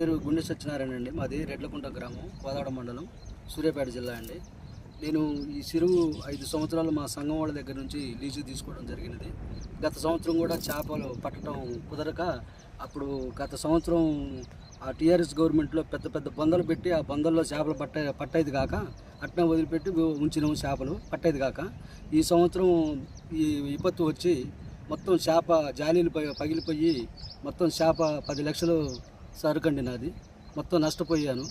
పేరు గుండె సత్యనారాయణ అండి మాది రెడ్లకుంట గ్రామం కోదాడ మండలం సూర్యాపేట జిల్లా అండి. నేను ఈ చెరువు ఐదు సంవత్సరాలు మా సంఘం వాళ్ళ దగ్గర నుంచి లీజు తీసుకోవడం జరిగినది. గత సంవత్సరం కూడా చేపలు పట్టడం కుదరక అప్పుడు గత సంవత్సరం ఆ టీఆర్ఎస్ గవర్నమెంట్లో పెద్ద పెద్ద బొందలు పెట్టి ఆ బొందల్లో చేపలు పట్ట పట్టేది కాక అట్నే వదిలిపెట్టి ఉంచినాము చేపలు పట్టేది కాక. ఈ సంవత్సరం ఈ విపత్తు వచ్చి మొత్తం చేప జాలీలు పగిలిపోయి మొత్తం చేప పది లక్షలు సరుకండి నాది. మొత్తం నష్టపోయాను.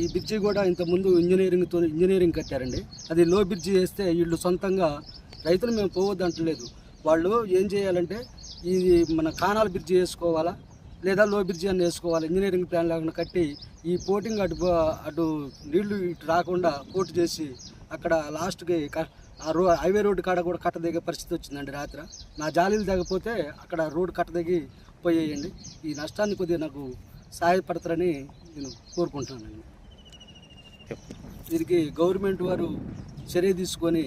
ఈ బ్రిడ్జి కూడా ఇంతకుముందు ఇంజనీరింగ్తో ఇంజనీరింగ్ కట్టారండి. అది లో బ్రిడ్జి వేస్తే వీళ్ళు సొంతంగా రైతులు మేము పోవద్దు అంటలేదు. వాళ్ళు ఏం చేయాలంటే ఈ మన కానాల బ్రిడ్జి వేసుకోవాలా? లేదా లో బ్రిడ్జి అని వేసుకోవాలి? ఇంజనీరింగ్ ప్లాన్ లేకుండా కట్టి ఈ పోటింగ్ అటు అటు నీళ్ళు ఇటు రాకుండా పోటు చేసి అక్కడ లాస్ట్కి ఆ రో హైవే రోడ్డు కాడ కూడా కట్టదిగే పరిస్థితి వచ్చిందండి రాత్రి. నా జాలీలు దిగపోతే అక్కడ రోడ్డు కట్టదిగి పోయేయండి. ఈ నష్టాన్ని కొద్దిగా నాకు సహాయపడతారని నేను కోరుకుంటున్నానండి దీనికి గవర్నమెంట్ వారు చర్య తీసుకొని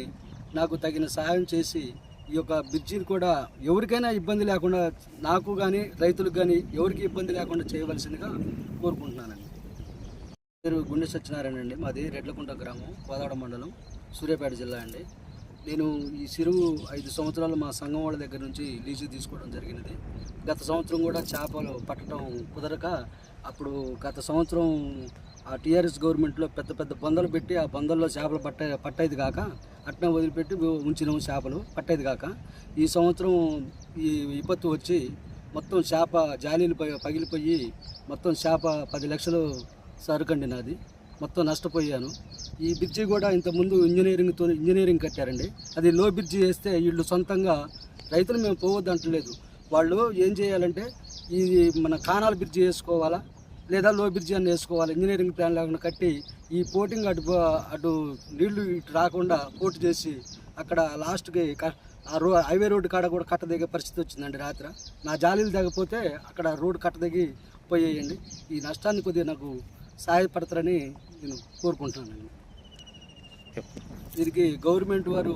నాకు తగిన సహాయం చేసి ఈ యొక్క బ్రిడ్జిని కూడా ఎవరికైనా ఇబ్బంది లేకుండా నాకు కానీ రైతులకు కానీ ఎవరికి ఇబ్బంది లేకుండా చేయవలసిందిగా కోరుకుంటున్నానండి. పేరు గుండె సత్యనారాయణ అండి. మాది రెడ్లకుంట గ్రామం కోదాడ మండలం సూర్యాపేట జిల్లా అండి. నేను ఈ చెరువు ఐదు సంవత్సరాలు మా సంఘం వాళ్ళ దగ్గర నుంచి లీజు తీసుకోవడం జరిగినది. గత సంవత్సరం కూడా చేపలు పట్టడం కుదరక అప్పుడు గత సంవత్సరం ఆ టీఆర్ఎస్ గవర్నమెంట్లో పెద్ద పెద్ద బొందలు పెట్టి ఆ బొందల్లో చేపలు పట్టే పట్టేది కాక అట్నే వదిలిపెట్టి ఉంచినాము చేపలు పట్టేది కాక. ఈ సంవత్సరం ఈ విపత్తు వచ్చి మొత్తం చేప జాలీలు పగిలిపోయి మొత్తం చేప పది లక్షలు సరుకండి నాది. మొత్తం నష్టపోయాను. ఈ బ్రిడ్జి కూడా ఇంతకుముందు ఇంజనీరింగ్తో ఇంజనీరింగ్ కట్టారండి. అది లో బ్రిడ్జి వేస్తే వీళ్ళు సొంతంగా రైతులు మేము పోవద్దు అంటలేదు వాళ్ళు ఏం చేయాలంటే ఈ మన కానాల బ్రిడ్జి వేసుకోవాలా? లేదా లో బ్రిడ్జి అని వేసుకోవాలి. ఇంజనీరింగ్ ప్లాన్ లేకుండా కట్టి ఈ పోటింగ్ అటు అటు నీళ్ళు ఇటు రాకుండా పోటు చేసి అక్కడ లాస్ట్కి ఆ రో హైవే రోడ్డు కాడ కూడా కట్ట దిగే పరిస్థితి వచ్చిందండి రాత్రి. నా జాలీలు దిగపోతే అక్కడ రోడ్డు కట్ట దిగి పోయేయండి. ఈ నష్టాన్ని కొద్దిగా నాకు సహాయపడతారని నేను కోరుకుంటున్నానండి. దీనికి గవర్నమెంట్ వారు